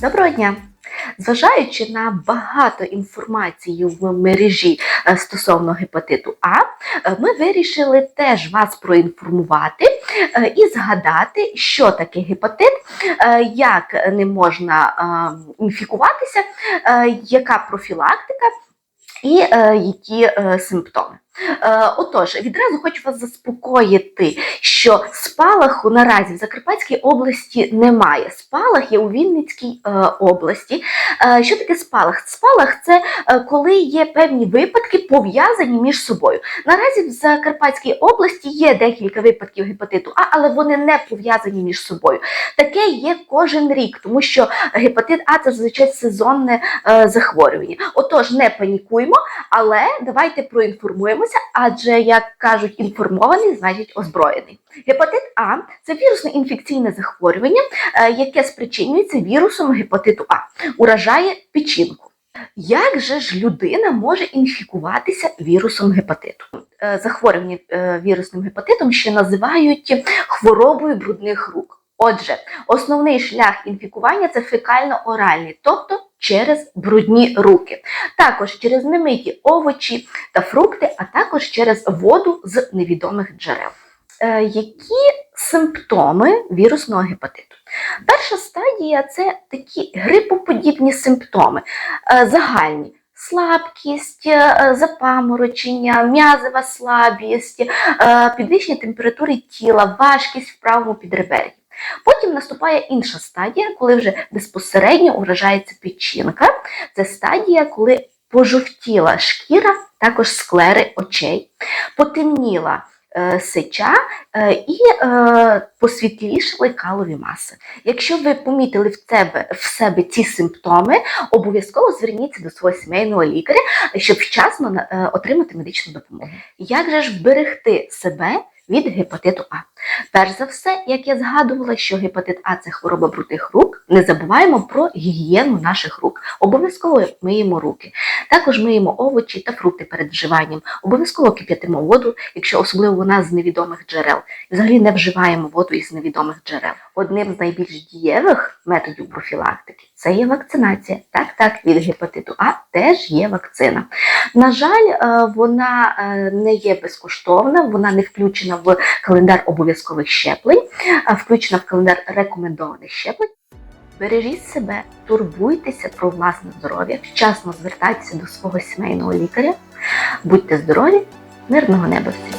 Доброго дня! Зважаючи на багато інформації в мережі е, стосовно гепатиту А, е, ми вирішили теж вас проінформувати е, і згадати, що таке гепатит, як не можна інфікуватися, яка профілактика і які симптоми. Е, Отож, відразу хочу вас заспокоїти, що спалаху наразі в Закарпатській області немає. Спалах є у Вінницькій е, області. Е, Що таке спалах? Спалах це коли є певні випадки пов'язані між собою. Наразі в Закарпатській області є декілька випадків гепатиту А, але вони не пов'язані між собою. Таке є кожен рік, тому що гепатит А це зазвичай сезонне захворювання. Отож, не панікуємо, але давайте проінформуємося, адже, як кажуть, інформований, значить озброєний. Гепатит А це вірусно інфекційне захворювання, е, яке спричинюється вірусом гепатиту А, уражає печінку. Як же ж людина може інфікуватися вірусом гепатиту? Е, Захворювання е, вірусним гепатитом ще називають хворобою брудних рук. Отже, основний шлях інфікування це фекально-оральний, тобто через брудні руки, також через немиті овочі та фрукти, а також через воду з невідомих джерел. Е, які симптоми вірусного гепатиту? Перша стадія це такі грипоподібні симптоми, е, загальні. Слабкість, е, запаморочення, м'язова слабість, підвищення температури тіла, важкість в правому підребер'ї. Потім наступає інша стадія, коли вже безпосередньо уражається печінка. Це стадія, коли пожовтіла шкіра, також склери очей, потемніла е, сеча е, і е, посвітлішали калові маси. Якщо ви помітили в себе, в себе ці симптоми, обов'язково зверніться до свого сімейного лікаря, щоб вчасно отримати медичну допомогу. Як же ж вберегти себе від гепатиту А? Перш за все, як я згадувала, що гепатит А це хвороба брудних рук, не забуваємо про гігієну наших рук. Обов'язково миємо руки. Також миємо овочі та фрукти перед вживанням. Обов'язково кип'ятимо воду, якщо особливо вона з невідомих джерел. Взагалі не вживаємо воду із невідомих джерел. Одним з найбільш дієвих методів профілактики це є вакцинація. Так, так, від гепатиту А теж є вакцина. На жаль, е, вона е, не є безкоштовна, вона не включена в календар обов'язкових щеплень, а включена в календар рекомендованих щеплень. Бережіть себе, турбуйтеся про власне здоров'я, вчасно звертайтеся до свого сімейного лікаря. Будьте здорові, мирного неба всім!